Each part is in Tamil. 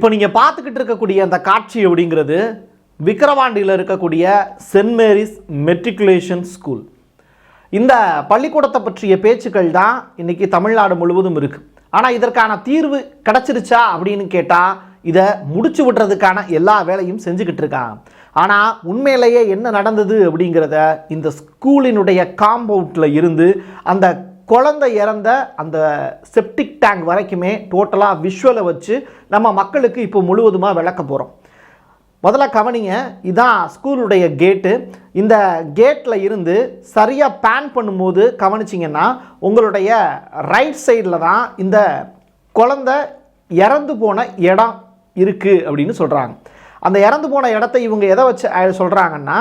இப்போ நீங்கள் பார்த்துக்கிட்டு இருக்கக்கூடிய அந்த காட்சி அப்படிங்கிறது விக்கிரவாண்டியில் இருக்கக்கூடிய சென்ட் மேரிஸ் மெட்ரிகுலேஷன் ஸ்கூல். இந்த பள்ளிக்கூடத்தை பற்றிய பேச்சுக்கள் தான் இன்றைக்கி தமிழ்நாடு முழுவதும் இருக்குது ஆனால் இதற்கான தீர்வு கிடச்சிருச்சா அப்படின்னு கேட்டால் இதை முடிச்சு விடுறதுக்கான எல்லா வேலையும் செஞ்சுக்கிட்டு இருக்காங்க. ஆனால் உண்மையிலேயே என்ன நடந்தது அப்படிங்கிறத இந்த ஸ்கூலினுடைய காம்பவுண்டில் இருந்து அந்த குழந்தை இறந்த அந்த செப்டிக் டேங்க் வரைக்குமே டோட்டலாக விஷுவலை வச்சு நம்ம மக்களுக்கு இப்போ முழுவதுமாக விளக்க போகிறோம் முதல்ல கவனிங்க இதான் ஸ்கூலுடைய கேட்டு இந்த கேட்டில் இருந்து சரியாக பேன் பண்ணும்போது கவனிச்சிங்கன்னா உங்களுடைய ரைட் சைடில் தான் இந்த குழந்தை இறந்து போன இடம் இருக்குது அப்படின்னு சொல்கிறாங்க அந்த இறந்து போன இடத்த இவங்க எதை வச்சு சொல்கிறாங்கன்னா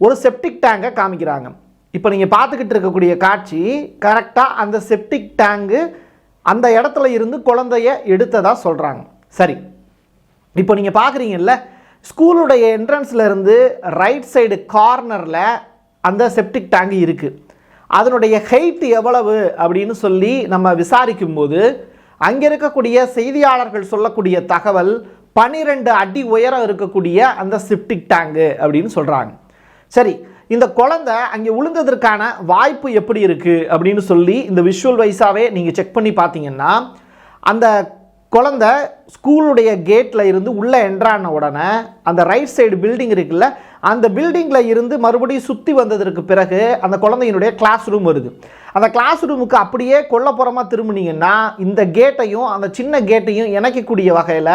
ஒரு செப்டிக் டேங்கை காமிக்கிறாங்க. இப்போ நீங்கள் பார்த்துக்கிட்டு இருக்கக்கூடிய காட்சி கரெக்டாக அந்த செப்டிக் டேங்கு அந்த இடத்துல இருந்து குழந்தைய எடுத்ததாக சொல்கிறாங்க சரி. இப்போ நீங்கள் பார்க்குறீங்கல்ல ஸ்கூலுடைய என்ட்ரன்ஸ்லேருந்து ரைட் சைடு கார்னரில் அந்த செப்டிக் டேங்கு இருக்குது அதனுடைய ஹைட் எவ்வளவு அப்படின்னு சொல்லி நம்ம விசாரிக்கும்போது அங்கே இருக்கக்கூடிய செய்தியாளர்கள் சொல்லக்கூடிய தகவல் பனிரெண்டு அடி உயரம் இருக்கக்கூடிய அந்த செப்டிக் டேங்கு அப்படின்னு சொல்கிறாங்க சரி. இந்த குழந்தை அங்கே விழுந்ததற்கான வாய்ப்பு எப்படி இருக்குது அப்படின்னு சொல்லி இந்த விஷுவல் வைஸாகவே நீங்கள் செக் பண்ணி பார்த்தீங்கன்னா அந்த குழந்தை ஸ்கூலுடைய கேட்டில் இருந்து உள்ளே என்ட்ரான உடனே அந்த ரைட் சைடு பில்டிங் இருக்குல்ல அந்த பில்டிங்கில் இருந்து மறுபடியும் சுற்றி வந்ததற்கு பிறகு அந்த குழந்தையினுடைய கிளாஸ் ரூம் வருது. அந்த கிளாஸ் ரூமுக்கு அப்படியே கொல்லப்புறமாக திரும்பினீங்கன்னா இந்த கேட்டையும் அந்த சின்ன கேட்டையும் இணைக்கக்கூடிய வகையில்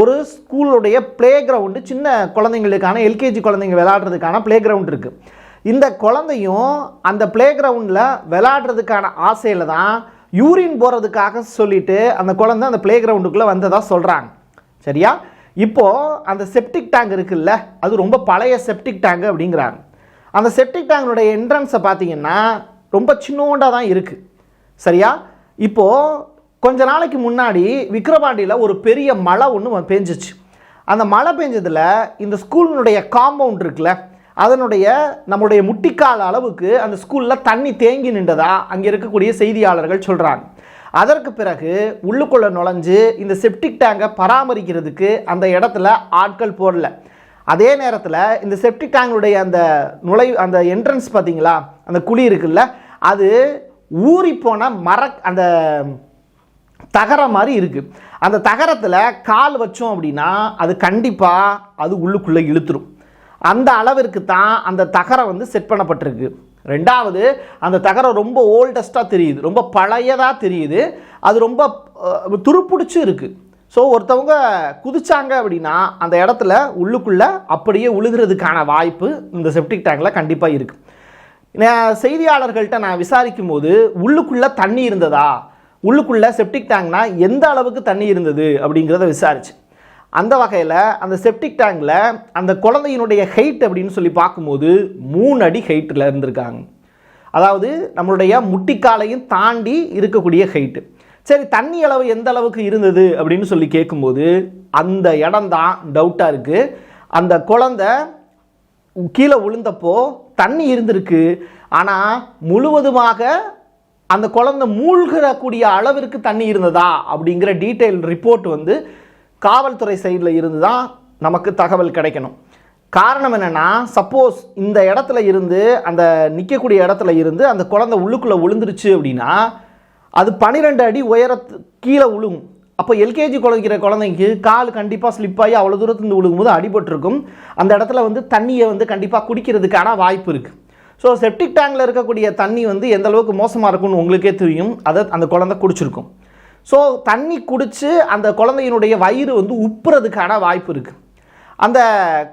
ஒரு ஸ்கூலுடைய ப்ளே கிரவுண்டு சின்ன குழந்தைங்களுக்கான எல்கேஜி குழந்தைங்க விளாட்றதுக்கான ப்ளே கிரவுண்ட் இருக்குது இந்த குழந்தையும் அந்த ப்ளே கிரவுண்டில் விளாட்றதுக்கான ஆசையில் தான் யூரின் போகிறதுக்காக சொல்லிவிட்டு அந்த குழந்தை அந்த ப்ளே கிரவுண்டுக்குள்ளே வந்ததாக சொல்கிறாங்க சரியா? இப்போது அந்த செப்டிக் டேங்க் இருக்குல்ல அது ரொம்ப பழைய செப்டிக் டேங்க் அப்படிங்கிறாங்க. அந்த செப்டிக் டேங்கினுடைய என்ட்ரன்ஸை பார்த்தீங்கன்னா ரொம்ப சின்னோண்டாக தான் இருக்குது சரியா? இப்போது கொஞ்ச நாளைக்கு முன்னாடி விக்ரவாண்டியில் ஒரு பெரிய மழை ஒன்று பெஞ்சிச்சு. அந்த மழை பெஞ்சதில் இந்த ஸ்கூலினுடைய காம்பவுண்ட் இருக்குல்ல அதனுடைய நம்முடைய முட்டிக்கால அளவுக்கு அந்த ஸ்கூலில் தண்ணி தேங்கி நின்றதா அங்கே இருக்கக்கூடிய செய்தியாளர்கள் சொல்கிறாங்க அதற்கு பிறகு உள்ளுக்குள்ளே நுழைஞ்சு இந்த செப்டிக் டேங்கை பராமரிக்கிறதுக்கு அந்த இடத்துல ஆட்கள் போடல. அதே நேரத்தில் இந்த செப்டிக் டேங்குடைய அந்த நுழை அந்த என்ட்ரன்ஸ் பார்த்தீங்களா அந்த குழி இருக்குல்ல அது ஊறி போன மர அந்த தகர மாதிரி இருக்குது அந்த தகரத்தில் கால் வச்சோம் அப்படின்னா அது கண்டிப்பாக அது உள்ளுக்குள்ளே இழுத்துரும். அந்த அளவிற்கு தான் அந்த தகரம் வந்து செட் பண்ணப்பட்டிருக்கு. ரெண்டாவது அந்த தகரம் ரொம்ப ஓல்டஸ்ட்டாக தெரியுது ரொம்ப பழையதாக தெரியுது. அது ரொம்ப அஹ், துருப்பிடிச்சு இருக்குது ஸோ ஒருத்தவங்க குதிச்சாங்க அப்படின்னா அந்த இடத்துல உள்ளுக்குள்ளே அப்படியே உழுகிறதுக்கான வாய்ப்பு இந்த செப்டிக் டேங்கில் கண்டிப்பாக இருக்குது நான் செய்தியாளர்கள்ட்ட நான் விசாரிக்கும் போது உள்ளுக்குள்ளே தண்ணி இருந்ததா? உள்ளுக்குள்ளே செப்டிக் டேங்க்னா எந்த அளவுக்கு தண்ணி இருந்தது அப்படிங்கிறத விசாரிச்சு. அந்த வகையில் அந்த செப்டிக் டேங்கில் அந்த குழந்தையினுடைய ஹைட் அப்படின்னு சொல்லி பார்க்கும்போது மூணு அடி ஹைட்டில் இருந்திருக்காங்க. அதாவது நம்மளுடைய முட்டிக்காலையும் தாண்டி இருக்கக்கூடிய ஹைட்டு சரி தண்ணி அளவு எந்த அளவுக்கு இருந்தது அப்படின்னு சொல்லி கேட்கும்போது அந்த இடம் தான் டவுட்டாக இருக்குது அந்த குழந்தை கீழே விழுந்தப்போ தண்ணி இருந்திருக்கு. ஆனால் முழுவதுமாக அந்த குழந்தை மூழ்கிறக்கூடிய அளவிற்கு தண்ணி இருந்ததா அப்படிங்கிற டீட்டெயில் ரிப்போர்ட் வந்து காவல்துறை சைடில் இருந்து தான் நமக்கு தகவல் கிடைக்கணும். காரணம் என்னென்னா சப்போஸ் இந்த இடத்துல இருந்து அந்த நிற்கக்கூடிய இடத்துல இருந்து அந்த குழந்தை உள்ளுக்குள்ளே விழுந்துருச்சு அப்படின்னா அது பன்னிரெண்டு அடி உயரத்து கீழே விழுகும் அப்போ எல்கேஜி குழந்தைக்கிற குழந்தைக்கு கால் கண்டிப்பாக ஸ்லிப் ஆகி அவ்வளோ தூரத்துலேருந்து விழுகும்போது அடிபட்டிருக்கும். அந்த இடத்துல வந்து தண்ணியை வந்து கண்டிப்பாக குடிக்கிறதுக்கான வாய்ப்பு இருக்குது ஸோ செப்டிக் டேங்கில் இருக்கக்கூடிய தண்ணி வந்து எந்த அளவுக்கு மோசமாக இருக்கும்னு உங்களுக்கே தெரியும். அதை அந்த குழந்தை குடிச்சிருக்கும். ஸோ தண்ணி குடித்து அந்த குழந்தையினுடைய வயிறு வந்து உப்புறதுக்கான வாய்ப்பு இருக்குது அந்த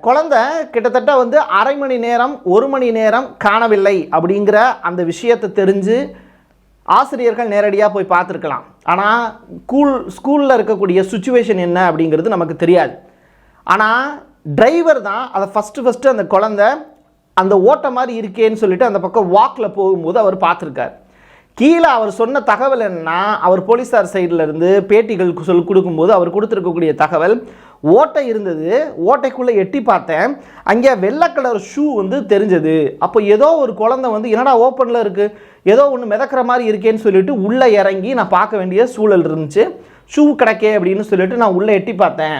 குழந்தை கிட்டத்தட்ட வந்து அரை மணி நேரம் ஒரு மணி நேரம் காணவில்லை அப்படிங்கிற அந்த விஷயத்தை தெரிஞ்சு ஆசிரியர்கள் நேரடியாக போய் பார்த்துருக்கலாம். ஆனால் ஸ்கூல் ஸ்கூலில் இருக்கக்கூடிய சுச்சுவேஷன் என்ன அப்படிங்கிறது நமக்கு தெரியாது. ஆனால் டிரைவர் தான் அதை ஃபஸ்ட்டு ஃபஸ்ட்டு அந்த குழந்தை அந்த ஓட்ட மாதிரி இருக்கேன்னு சொல்லிட்டு அந்த பக்கம் வாக்கில் போகும்போது அவர் பார்த்துருக்கார். கீழே அவர் சொன்ன தகவல் என்னன்னா அவர் போலீஸார் சைடில் இருந்து பேட்டிகள் சொல் கொடுக்கும்போது அவர் கொடுத்துருக்கக்கூடிய தகவல் ஓட்டை இருந்தது ஓட்டைக்குள்ளே எட்டி பார்த்தேன் அங்கே வெள்ளை கலர் ஷூ வந்து தெரிஞ்சது. அப்போ ஏதோ ஒரு குழந்தை வந்து என்னடா ஓப்பனில் இருக்குது ஏதோ ஒன்று மிதக்கிற மாதிரி இருக்கேன்னு சொல்லிட்டு உள்ளே இறங்கி நான் பார்க்க வேண்டிய சூழல் இருந்துச்சு. ஷூ கிடைக்கே அப்படின்னு சொல்லிட்டு நான் உள்ளே எட்டி பார்த்தேன்.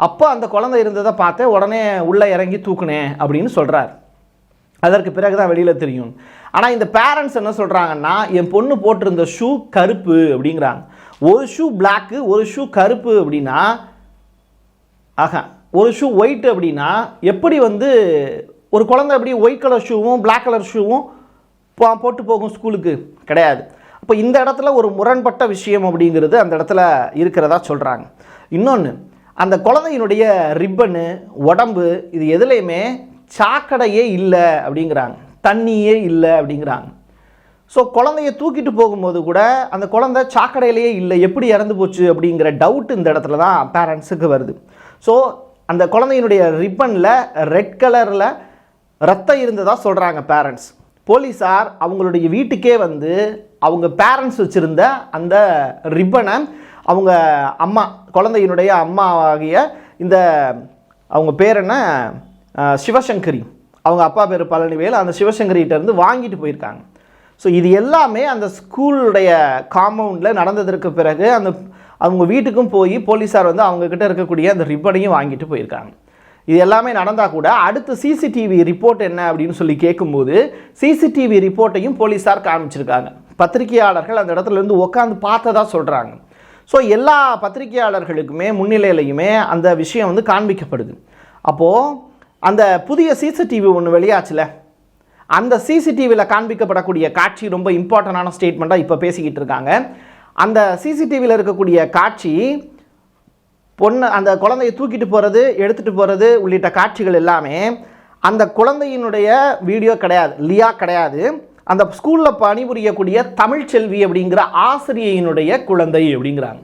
அப்போ அந்த குழந்தை இருந்ததை பார்த்தேன் உடனே உள்ளே இறங்கி தூக்குனேன் அப்படின்னு சொல்கிறார் அதற்கு பிறகு தான் வெளியில் தெரியும். ஆனால் இந்த பேரண்ட்ஸ் என்ன சொல்கிறாங்கன்னா என் பொண்ணு போட்டிருந்த ஷூ கருப்பு அப்படிங்கிறாங்க. ஒரு ஷூ பிளாக்கு ஒரு ஷூ கருப்பு அப்படின்னா ஆஹா ஒரு ஷூ ஒயிட் அப்படின்னா எப்படி வந்து ஒரு குழந்தை எப்படி ஒயிட் கலர் ஷூவும் பிளாக் கலர் ஷூவும் போட்டு போகும் ஸ்கூலுக்கு கிடையாது. அப்போ இந்த இடத்துல ஒரு முரண்பட்ட விஷயம் அப்படிங்கிறது அந்த இடத்துல இருக்கிறதா சொல்கிறாங்க இன்னொன்று அந்த குழந்தையினுடைய ரிப்பனு உடம்பு இது எதுலேயுமே சாக்கடையே இல்லை அப்படிங்கிறாங்க. தண்ணியே இல்லை அப்படிங்கிறாங்க. ஸோ குழந்தைய தூக்கிட்டு போகும்போது கூட அந்த குழந்தை சாக்கடையிலேயே இல்லை எப்படி இறந்து போச்சு அப்படிங்கிற டவுட் இந்த இடத்துல தான் பேரண்ட்ஸுக்கு வருது. ஸோ அந்த குழந்தையினுடைய ரிப்பனில் ரெட் கலரில் ரத்தம் இருந்ததாக சொல்கிறாங்க பேரண்ட்ஸ் போலீஸார் அவங்களுடைய வீட்டுக்கே வந்து அவங்க பேரண்ட்ஸ் வச்சுருந்த அந்த ரிப்பனை அவங்க அம்மா குழந்தையினுடைய அம்மாவாகிய இந்த அவங்க பேர் என்ன? சிவசங்கரி. அவங்க அப்பா பேர் பழனிவேல். அந்த சிவசங்கரிகிட்ட இருந்து வாங்கிட்டு போயிருக்காங்க. ஸோ இது எல்லாமே அந்த ஸ்கூலுடைய காம்பவுண்டில் நடந்ததற்கு பிறகு அந்த அவங்க வீட்டுக்கும் போய் போலீஸார் வந்து அவங்கக்கிட்ட இருக்கக்கூடிய அந்த ரிப்பனையும் வாங்கிட்டு போயிருக்காங்க. இது எல்லாமே நடந்தால் கூட அடுத்து சிசிடிவி ரிப்போர்ட் என்ன அப்படின்னு சொல்லி கேட்கும்போது சிசிடிவி ரிப்போர்ட்டையும் போலீஸார் காமிச்சிருக்காங்க. பத்திரிகையாளர்கள் அந்த இடத்துல இருந்து உட்காந்து பார்த்ததா சொல்கிறாங்க ஸோ எல்லா பத்திரிகையாளர்களுக்குமே முன்னிலையிலையுமே அந்த விஷயம் வந்து காண்பிக்கப்படுது. அப்போது அந்த புதிய சிசிடிவி ஒன்று வெளியாச்சுல அந்த சிசிடிவியில் காண்பிக்கப்படக்கூடிய காட்சி ரொம்ப இம்பார்ட்டண்டான ஸ்டேட்மெண்ட்டாக இப்போ பேசிக்கிட்டு இருக்காங்க. அந்த சிசிடிவியில் இருக்கக்கூடிய காட்சி பொண்ணு அந்த குழந்தையை தூக்கிட்டு போகிறது எடுத்துகிட்டு போகிறது உள்ளிட்ட காட்சிகள் எல்லாமே அந்த குழந்தையினுடைய வீடியோ கிடையாது லியா கிடையாது. அந்த ஸ்கூலில் பணிபுரியக்கூடிய தமிழ்ச்செல்வி அப்படிங்கிற ஆசிரியையினுடைய குழந்தை அப்படிங்கிறாங்க.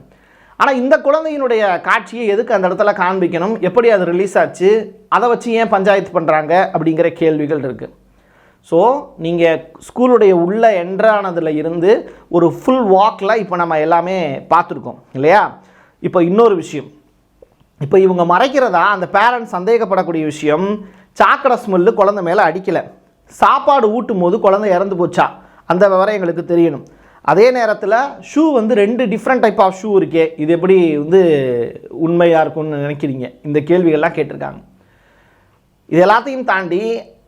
ஆனால் இந்த குழந்தையினுடைய காட்சியை எதுக்கு அந்த இடத்துல காண்பிக்கணும்? எப்படி அது ரிலீஸ் ஆச்சு? அதை வச்சு ஏன் பஞ்சாயத்து பண்ணுறாங்க அப்படிங்கிற கேள்விகள் இருக்குது ஸோ நீங்கள் ஸ்கூலுடைய உள்ள என்ட்ரானதில் இருந்து ஒரு ஃபுல் வாக்கில் இப்போ நம்ம எல்லாமே பார்த்துருக்கோம் இல்லையா? இப்போ இன்னொரு விஷயம். இப்போ இவங்க மறைக்கிறதா? அந்த பேரண்ட்ஸ் சந்தேகப்படக்கூடிய விஷயம் சாக்கடை ஸ்மெல்லு குழந்தை மேலே அடிக்கலை. சாப்பாடு ஊட்டும் போது குழந்தை இறந்து போச்சா? அந்த விவரம் எங்களுக்கு தெரியணும். அதே நேரத்தில் ஷூ வந்து ரெண்டு டிஃப்ரெண்ட் டைப் ஆஃப் ஷூ இருக்கே. இது எப்படி வந்து உண்மையாக இருக்கும்னு நினைக்கிறீங்க? இந்த கேள்விகள்லாம் கேட்டிருக்காங்க. இது எல்லாத்தையும் தாண்டி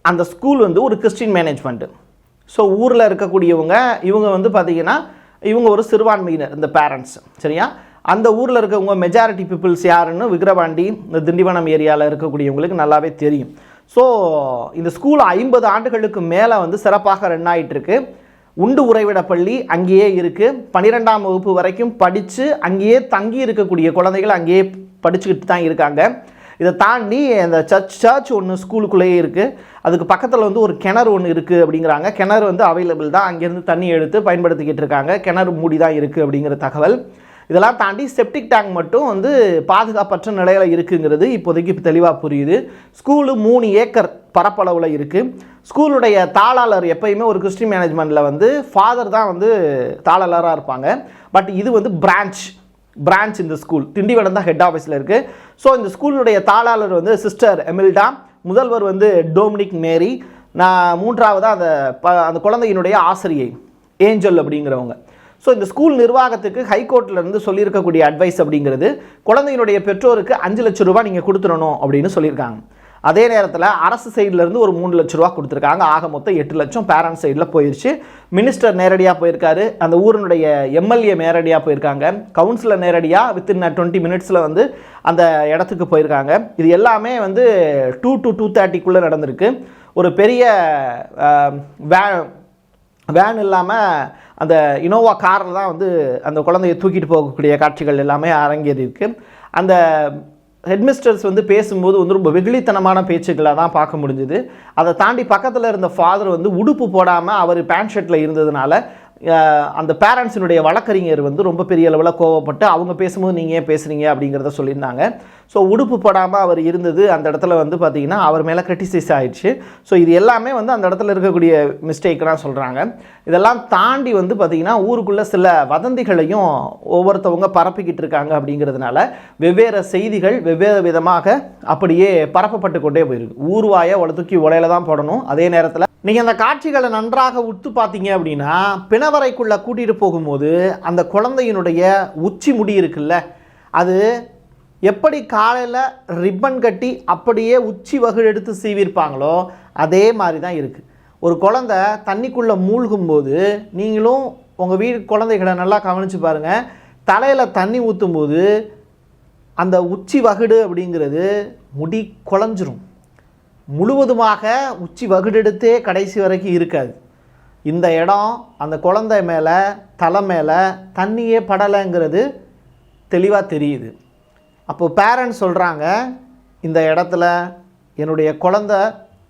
அந்த ஸ்கூல் வந்து ஒரு கிறிஸ்டின் மேனேஜ்மெண்ட்டு ஸோ ஊரில் இருக்கக்கூடியவங்க இவங்க வந்து பார்த்திங்கன்னா இவங்க ஒரு சிறுபான்மையினர் இந்த பேரண்ட்ஸ் சரியா? அந்த ஊரில் இருக்கவங்க மெஜாரிட்டி பீப்புள்ஸ் யாருன்னு விக்ரவாண்டி இந்த திண்டிவனம் ஏரியாவில் இருக்கக்கூடியவங்களுக்கு நல்லாவே தெரியும். ஸோ இந்த ஸ்கூல் ஐம்பது ஆண்டுகளுக்கு மேலே வந்து சிறப்பாக ரன் ஆகிட்டுருக்கு உண்டு உறைவிட பள்ளி அங்கேயே இருக்குது பன்னிரெண்டாம் வகுப்பு வரைக்கும் படித்து அங்கேயே தங்கி இருக்கக்கூடிய குழந்தைகள் அங்கேயே படிச்சுக்கிட்டு தான் இருக்காங்க. இதை தாண்டி அந்த சர்ச் சர்ச் ஒன்று ஸ்கூலுக்குள்ளேயே இருக்குது அதுக்கு பக்கத்தில் வந்து ஒரு கிணறு ஒன்று இருக்குது அப்படிங்கிறாங்க. கிணறு வந்து அவைலபிள் தான். அங்கேருந்து தண்ணி எடுத்து பயன்படுத்திக்கிட்டு இருக்காங்க. கிணறு மூடி தான் இருக்குது அப்படிங்கிற தகவல். இதெல்லாம் தாண்டி செப்டிக் டேங்க் மட்டும் வந்து பாதுகாப்பற்ற நிலையில் இருக்குங்கிறது இப்போதைக்கு தெளிவாக புரியுது. ஸ்கூலு மூணு ஏக்கர் பரப்பளவில் இருக்குது ஸ்கூலுடைய தாளாளர் எப்பயுமே ஒரு கிறிஸ்டின் மேனேஜ்மெண்ட்டில் வந்து ஃபாதர் தான் வந்து தாளாளராக இருப்பாங்க. பட் இது வந்து பிரான்ச் பிரான்ச் இந்த ஸ்கூல் திண்டிவனம் தான் ஹெட் ஆஃபீஸில் இருக்குது ஸோ இந்த ஸ்கூலுடைய தாளாளர் வந்து சிஸ்டர் எமில்டா முதல்வர் வந்து டோமினிக் மேரி நான் மூன்றாவதாக அந்த ப அந்த குழந்தையினுடைய ஆசிரியை ஏஞ்சல் அப்படிங்கிறவங்க. ஸோ இந்த ஸ்கூல் நிர்வாகத்துக்கு ஹைகோர்ட்லேருந்து சொல்லியிருக்கக்கூடிய அட்வைஸ் அப்படிங்கிறது குழந்தையினுடைய பெற்றோருக்கு அஞ்சு லட்சம் ரூபாய் நீங்கள் கொடுத்துடணும் அப்படின்னு சொல்லியிருக்காங்க. அதே நேரத்தில் அரசு சைட்லேருந்து ஒரு மூணு லட்ச ரூபா கொடுத்துருக்காங்க. ஆக மொத்தம் எட்டு லட்சம் பேரண்ட்ஸ் சைடில் போயிடுச்சு மினிஸ்டர் நேரடியாக போயிருக்காரு. அந்த ஊரினுடைய எம்எல்ஏ நேரடியாக போயிருக்காங்க. கவுன்சிலர் நேரடியாக வித்தின் டுவெண்ட்டி மினிட்ஸில் வந்து அந்த இடத்துக்கு போயிருக்காங்க. இது எல்லாமே வந்து டூ டு டூ தேர்ட்டிக்குள்ளே நடந்திருக்கு. ஒரு பெரிய வே வேன் இல்லாமல் அந்த இனோவா காரில் தான் வந்து அந்த குழந்தைய தூக்கிட்டு போகக்கூடிய காட்சிகள் எல்லாமே அரங்கேறி இருக்குது அந்த ஹெட்மிஸ்டர்ஸ் வந்து பேசும்போது வந்து ரொம்ப வெகுளித்தனமான பேச்சுக்களாக தான் பார்க்க முடிஞ்சுது. அதை தாண்டி பக்கத்தில் இருந்த ஃபாதர் வந்து உடுப்பு போடாமல் அவர் பேண்ட் ஷர்ட்டில் இருந்ததுனால அந்த பேரண்ட்ஸினுடைய வழக்கறிஞர் வந்து ரொம்ப பெரிய அளவில் கோவப்பட்டு அவங்க பேசும்போது நீங்கள் ஏன் பேசுகிறீங்க அப்படிங்கிறத சொல்லியிருந்தாங்க. ஸோ உடுப்பு படாமல் அவர் இருந்தது அந்த இடத்துல வந்து பார்த்தீங்கன்னா அவர் மேலே கிரிட்டிசைஸ் ஆகிடுச்சு ஸோ இது எல்லாமே வந்து அந்த இடத்துல இருக்கக்கூடிய மிஸ்டேக்லாம் சொல்கிறாங்க இதெல்லாம் தாண்டி வந்து பார்த்திங்கன்னா ஊருக்குள்ளே சில வதந்திகளையும் ஒவ்வொருத்தவங்க பரப்பிக்கிட்டு இருக்காங்க அப்படிங்கிறதுனால வெவ்வேறு செய்திகள் வெவ்வேறு விதமாக அப்படியே பரப்பப்பட்டு கொண்டே போயிருக்கு. ஊர்வாயை உல தூக்கி உலையில தான் போடணும். அதே நேரத்தில் நீங்கள் அந்த காட்சிகளை நன்றாக உத்து பார்த்தீங்க அப்படின்னா பிணவரைக்குள்ளே கூட்டிகிட்டு போகும்போது அந்த குழந்தையினுடைய உச்சி முடி இருக்குல்ல அது எப்படி காலையில் ரிப்பன் கட்டி அப்படியே உச்சி வகுடு எடுத்து சீவிருப்பாங்களோ அதே மாதிரி தான் இருக்குது ஒரு குழந்தை தண்ணிக்குள்ளே மூழ்கும்போது நீங்களும் உங்கள் வீடு குழந்தைகளை நல்லா கவனித்து பாருங்கள் தலையில் தண்ணி ஊற்றும்போது அந்த உச்சி வகுடு அப்படிங்கிறது முடி குழஞ்சிரும். முழுவதுமாக உச்சி வகுடெடுத்தே கடைசி வரைக்கும் இருக்காது. இந்த இடம் அந்த குழந்தை மேலே தலை மேலே தண்ணியே படலைங்கிறது தெளிவாக தெரியுது. அப்போது பேரண்ட்ஸ் சொல்கிறாங்க இந்த இடத்துல என்னுடைய குழந்த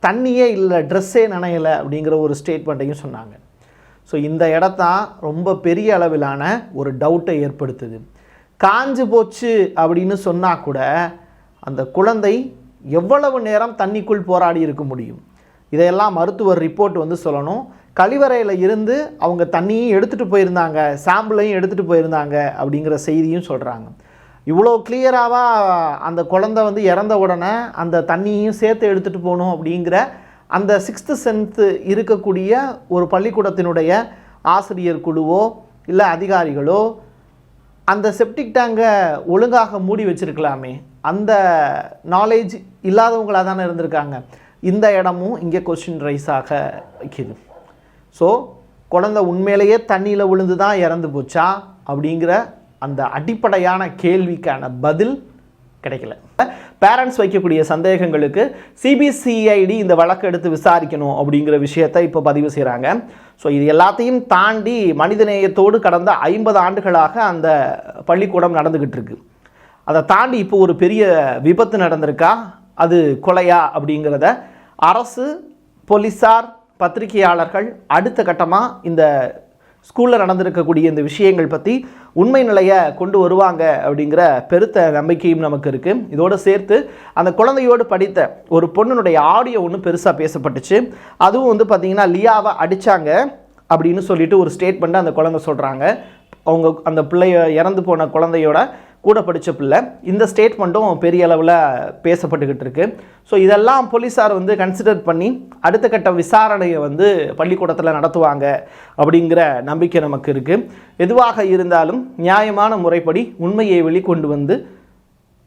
தண்ணியே இல்லை ட்ரெஸ்ஸே நினையலை அப்படிங்கிற ஒரு ஸ்டேட்மெண்ட்டையும் சொன்னாங்க. ஸோ இந்த இடத்தான் ரொம்ப பெரிய அளவிலான ஒரு டவுட்டை ஏற்படுத்துது. காஞ்சு போச்சு அப்படின்னு சொன்னால் கூட அந்த குழந்தை எவ்வளவு நேரம் தண்ணிக்குள் போராடி இருக்க முடியும்? இதையெல்லாம் மருத்துவர் ரிப்போர்ட் வந்து சொல்லணும். கழிவறையில் இருந்து அவங்க தண்ணியும் எடுத்துகிட்டு போயிருந்தாங்க சாம்பிளையும் எடுத்துகிட்டு போயிருந்தாங்க அப்படிங்கிற செய்தியும் சொல்கிறாங்க இவ்வளோ கிளியராகவா அந்த குழந்தை வந்து இறந்த உடனே அந்த தண்ணியையும் சேர்த்து எடுத்துகிட்டு போகணும் அப்படிங்கிற அந்த சிக்ஸ்த்து சென்த்து இருக்கக்கூடிய ஒரு பள்ளிக்கூடத்தினுடைய ஆசிரியர் குழுவோ இல்லை அதிகாரிகளோ அந்த செப்டிக் டேங்கை ஒழுங்காக மூடி வச்சிருக்கலாமே. அந்த நாலேஜ் இல்லாதவங்களாக தானே இருந்திருக்காங்க. இந்த இடமும் இங்கே கொஸ்டின் ரைஸ் ஆக வைக்கிது. ஸோ குழந்தை உண்மையிலேயே தண்ணியில் விழுந்து தான் இறந்து போச்சா? அப்படிங்கிற அந்த அடிப்படையான கேள்விக்கான பதில் கிடைக்கல. பேரண்ட்ஸ் வைக்கக்கூடிய சந்தேகங்களுக்கு சிபிசிஐடி இந்த வழக்கு எடுத்து விசாரிக்கணும் அப்படிங்கிற விஷயத்தை இப்போ பதிவு செய்கிறாங்க ஸோ இது எல்லாத்தையும் தாண்டி மனிதநேயத்தோடு கடந்த ஐம்பது ஆண்டுகளாக அந்த பள்ளிக்கூடம் நடந்துக்கிட்டு இருக்கு. அதை தாண்டி இப்போ ஒரு பெரிய விபத்து நடந்திருக்கா? அது கொலையா அப்படிங்கிறத அரசு போலீஸார் பத்திரிகையாளர்கள் அடுத்த கட்டமாக இந்த ஸ்கூலில் நடந்திருக்கக்கூடிய இந்த விஷயங்கள் பற்றி உண்மை நிலையை கொண்டு வருவாங்க அப்படிங்கிற பெருத்த நம்பிக்கையும் நமக்கு இருக்குது இதோடு சேர்த்து அந்த குழந்தையோடு படித்த ஒரு பொண்ணுனுடைய ஆடியோ ஒன்று பெருசாக பேசப்பட்டுச்சு. அதுவும் வந்து பார்த்திங்கன்னா லியாவை அடித்தாங்க அப்படின்னு சொல்லிட்டு ஒரு ஸ்டேட்மெண்ட்டை அந்த குழந்தை சொல்கிறாங்க அவங்க அந்த பிள்ளைய இறந்து போன குழந்தையோட கூட படித்த பிள்ளை. இந்த ஸ்டேட்மெண்ட்டும் பெரிய அளவில் பேசப்பட்டுக்கிட்டு இருக்கு. ஸோ இதெல்லாம் போலீஸார் வந்து கன்சிடர் பண்ணி அடுத்த கட்ட விசாரணையை வந்து பள்ளிக்கூடத்தில் நடத்துவாங்க அப்படிங்கிற நம்பிக்கை நமக்கு இருக்குது எதுவாக இருந்தாலும் நியாயமான முறைப்படி உண்மையை வெளிக்கொண்டு வந்து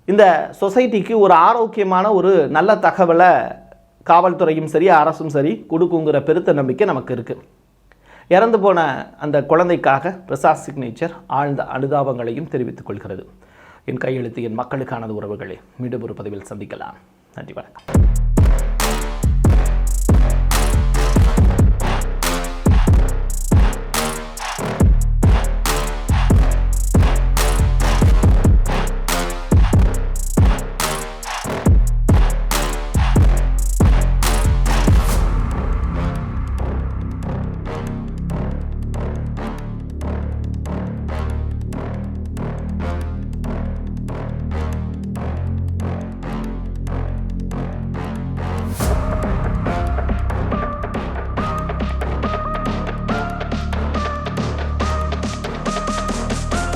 இந்த சொசைட்டிக்கு ஒரு ஆரோக்கியமான ஒரு நல்ல தகவலை காவல்துறையும் சரி அரசும் சரி கொடுக்குங்கிற பெருத்த நம்பிக்கை நமக்கு இருக்குது இறந்து போன அந்த குழந்தைக்காக பிரசாத் சிக்னேச்சர் ஆழ்ந்த அனுதாபங்களையும் தெரிவித்துக் கொள்கிறது. என் கையெழுத்து என் மக்களுக்கானது உறவுகளை மீண்டும் ஒரு பதிவில் சந்திக்கலாம். நன்றி வணக்கம்.